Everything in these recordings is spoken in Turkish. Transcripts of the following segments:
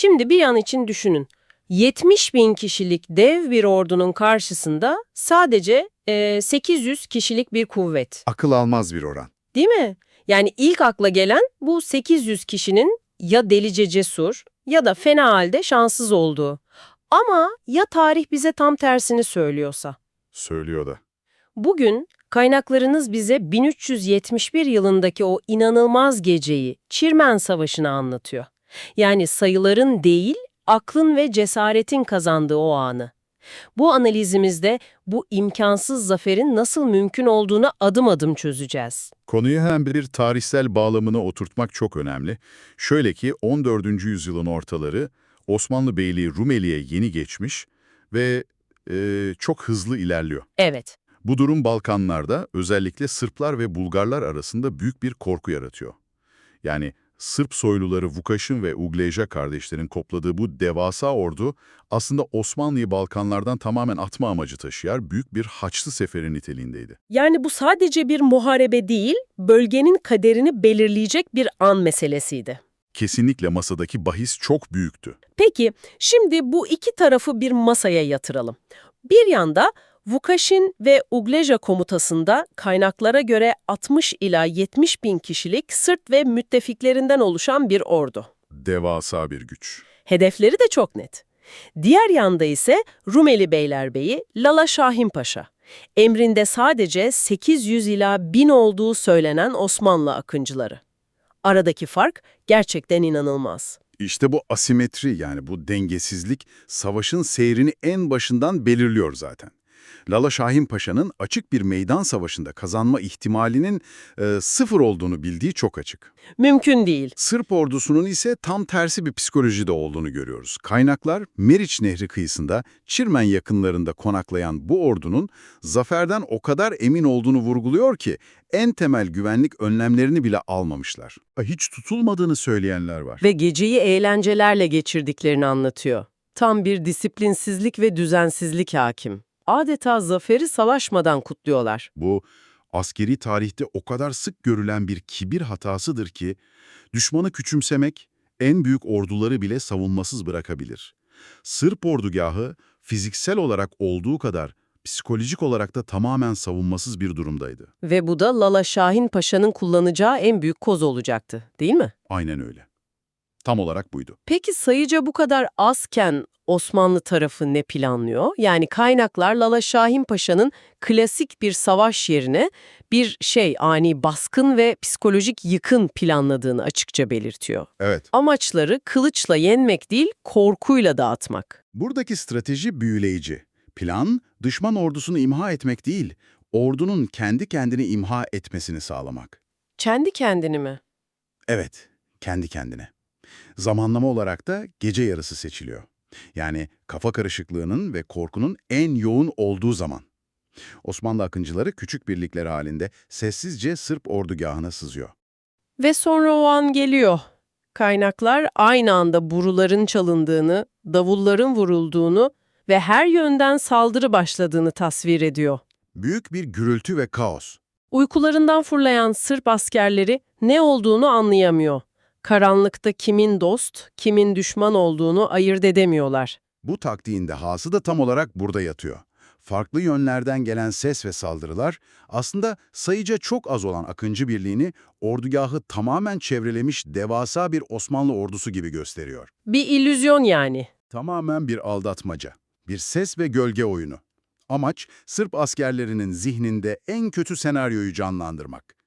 Şimdi bir an için düşünün. 70 bin kişilik dev bir ordunun karşısında sadece e, 800 kişilik bir kuvvet. Akıl almaz bir oran. Değil mi? Yani ilk akla gelen bu 800 kişinin ya delice cesur ya da fena halde şanssız olduğu. Ama ya tarih bize tam tersini söylüyorsa? Söylüyor da. Bugün kaynaklarınız bize 1371 yılındaki o inanılmaz geceyi, Çirmen Savaşı'nı anlatıyor. Yani sayıların değil, aklın ve cesaretin kazandığı o anı. Bu analizimizde bu imkansız zaferin nasıl mümkün olduğunu adım adım çözeceğiz. Konuyu hemen bir tarihsel bağlamına oturtmak çok önemli. Şöyle ki 14. yüzyılın ortaları Osmanlı Beyliği Rumeli'ye yeni geçmiş ve e, çok hızlı ilerliyor. Evet, Bu durum Balkanlarda özellikle Sırplar ve Bulgarlar arasında büyük bir korku yaratıyor. Yani Sırp soyluları Vukaşin ve Ugleja kardeşlerin kopladığı bu devasa ordu aslında Osmanlı'yı Balkanlardan tamamen atma amacı taşıyan büyük bir Haçlı Seferi niteliğindeydi. yani bu sadece bir muharebe değil, bölgenin kaderini belirleyecek bir an meselesiydi. Kesinlikle masadaki bahis çok büyüktü. Peki, şimdi bu iki tarafı bir masaya yatıralım. Bir yanda Vukaşin ve Ugleja komutasında kaynaklara göre 60 ila 70 bin kişilik Sırt ve müttefiklerinden oluşan bir ordu. Devasa bir güç. Hedefleri de çok net. Diğer yanda ise Rumeli Beylerbeyi Lala Şahin Paşa. Emrinde sadece 800 ila 1000 olduğu söylenen Osmanlı akıncıları. Aradaki fark gerçekten inanılmaz. İşte bu asimetri yani bu dengesizlik savaşın seyrini en başından belirliyor zaten. Lala Şahin Paşa'nın açık bir meydan savaşında kazanma ihtimalinin e, sıfır olduğunu bildiği çok açık. Mümkün değil. Sırp ordusunun ise tam tersi bir psikolojide olduğunu görüyoruz. Kaynaklar Meriç Nehri kıyısında Çirmen yakınlarında konaklayan bu ordunun zaferden o kadar emin olduğunu vurguluyor ki en temel güvenlik önlemlerini bile almamışlar. Hiç tutulmadığını söyleyenler var. Ve geceyi eğlencelerle geçirdiklerini anlatıyor. Tam bir disiplinsizlik ve düzensizlik hakim. Adeta zaferi savaşmadan kutluyorlar. Bu askeri tarihte o kadar sık görülen bir kibir hatasıdır ki düşmanı küçümsemek en büyük orduları bile savunmasız bırakabilir. Sırp ordugahı fiziksel olarak olduğu kadar psikolojik olarak da tamamen savunmasız bir durumdaydı. Ve bu da Lala Şahin Paşa'nın kullanacağı en büyük koz olacaktı, değil mi? Aynen öyle. Tam olarak buydu. Peki sayıca bu kadar azken Osmanlı tarafı ne planlıyor? Yani kaynaklar Lala Şahin Paşa'nın klasik bir savaş yerine bir şey ani baskın ve psikolojik yıkın planladığını açıkça belirtiyor. Evet. Amaçları kılıçla yenmek değil, korkuyla dağıtmak. Buradaki strateji büyüleyici. Plan, düşman ordusunu imha etmek değil, ordunun kendi kendini imha etmesini sağlamak. Kendi kendini mi? Evet, kendi kendine. Zamanlama olarak da gece yarısı seçiliyor. Yani kafa karışıklığının ve korkunun en yoğun olduğu zaman. Osmanlı akıncıları küçük birlikler halinde sessizce Sırp ordugahına sızıyor. Ve sonra o an geliyor. Kaynaklar aynı anda buruların çalındığını, davulların vurulduğunu ve her yönden saldırı başladığını tasvir ediyor. Büyük bir gürültü ve kaos. Uykularından fırlayan Sırp askerleri ne olduğunu anlayamıyor. Karanlıkta kimin dost, kimin düşman olduğunu ayırt edemiyorlar. Bu taktiğin dehası da tam olarak burada yatıyor. Farklı yönlerden gelen ses ve saldırılar aslında sayıca çok az olan Akıncı Birliği'ni ordugahı tamamen çevrelemiş devasa bir Osmanlı ordusu gibi gösteriyor. Bir illüzyon yani. Tamamen bir aldatmaca, bir ses ve gölge oyunu. Amaç Sırp askerlerinin zihninde en kötü senaryoyu canlandırmak.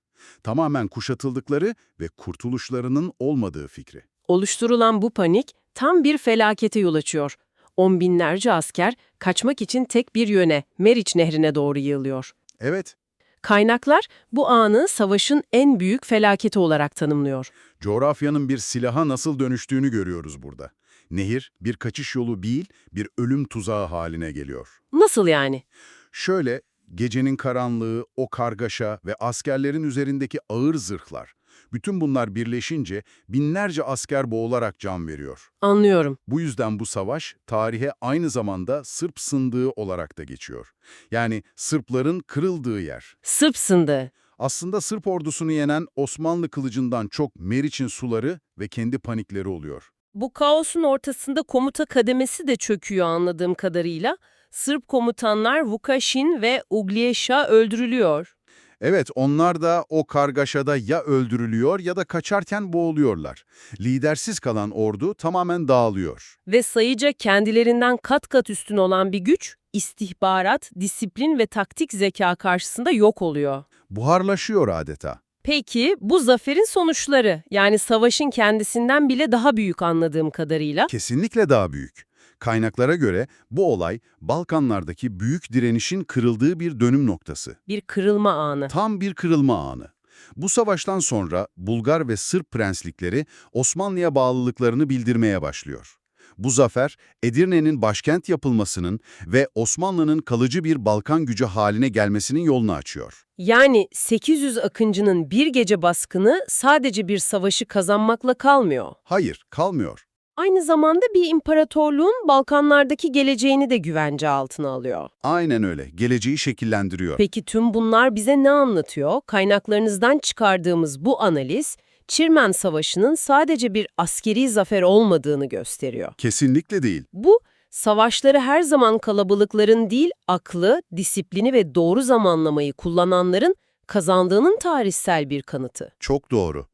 Tamamen kuşatıldıkları ve kurtuluşlarının olmadığı fikri. Oluşturulan bu panik tam bir felakete yol açıyor. On binlerce asker kaçmak için tek bir yöne, Meriç Nehri'ne doğru yığılıyor. Evet, Kaynaklar bu anı savaşın en büyük felaketi olarak tanımlıyor. coğrafyanın bir silaha nasıl dönüştüğünü görüyoruz burada. Nehir bir kaçış yolu değil, bir ölüm tuzağı haline geliyor. Nasıl yani? Şöyle, gecenin karanlığı, o kargaşa ve askerlerin üzerindeki ağır zırhlar, bütün bunlar birleşince binlerce asker boğularak can veriyor. Anlıyorum. Bu yüzden bu savaş tarihe aynı zamanda Sırp sındığı olarak da geçiyor. Yani Sırpların kırıldığı yer. Sırpsındı. Aslında Sırp ordusunu yenen Osmanlı kılıcından çok Meriç'in suları ve kendi panikleri oluyor. Bu kaosun ortasında komuta kademesi de çöküyor anladığım kadarıyla. Sırp komutanlar Vukaşin ve Uglješa öldürülüyor. Evet, onlar da o kargaşada ya öldürülüyor ya da kaçarken boğuluyorlar. Lidersiz kalan ordu tamamen dağılıyor. Ve sayıca kendilerinden kat kat üstün olan bir güç, istihbarat, disiplin ve taktik zeka karşısında yok oluyor. Buharlaşıyor adeta. Peki bu zaferin sonuçları, yani savaşın kendisinden bile daha büyük anladığım kadarıyla, Kesinlikle daha büyük. Kaynaklara göre bu olay Balkanlardaki büyük direnişin kırıldığı bir dönüm noktası. bir kırılma anı. Tam bir kırılma anı. Bu savaştan sonra Bulgar ve Sırp prenslikleri Osmanlı'ya bağlılıklarını bildirmeye başlıyor. Bu zafer, Edirne'nin başkent yapılmasının ve Osmanlı'nın kalıcı bir Balkan gücü haline gelmesinin yolunu açıyor. Yani 800 akıncının bir gece baskını sadece bir savaşı kazanmakla kalmıyor. Hayır, kalmıyor. Aynı zamanda bir imparatorluğun Balkanlardaki geleceğini de güvence altına alıyor. Aynen öyle, geleceği şekillendiriyor. Peki tüm bunlar bize ne anlatıyor? Kaynaklarınızdan çıkardığımız bu analiz, Çirmen Savaşı'nın sadece bir askeri zafer olmadığını gösteriyor. Kesinlikle değil. Bu, savaşları her zaman kalabalıkların değil, aklı, disiplini ve doğru zamanlamayı kullananların kazandığının tarihsel bir kanıtı. Çok doğru.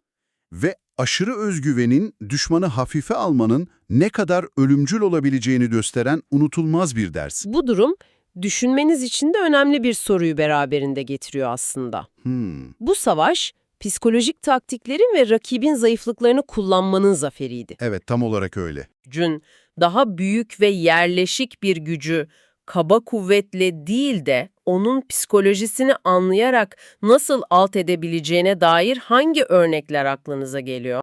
Ve aşırı özgüvenin düşmanı hafife almanın ne kadar ölümcül olabileceğini gösteren unutulmaz bir ders. Bu durum, düşünmeniz için de önemli bir soruyu beraberinde getiriyor aslında. Hmm, Bu savaş, psikolojik taktiklerin ve rakibin zayıflıklarını kullanmanın zaferiydi. evet tam olarak öyle. Gücün daha büyük ve yerleşik bir gücü kaba kuvvetle değil de onun psikolojisini anlayarak nasıl alt edebileceğine dair hangi örnekler aklınıza geliyor?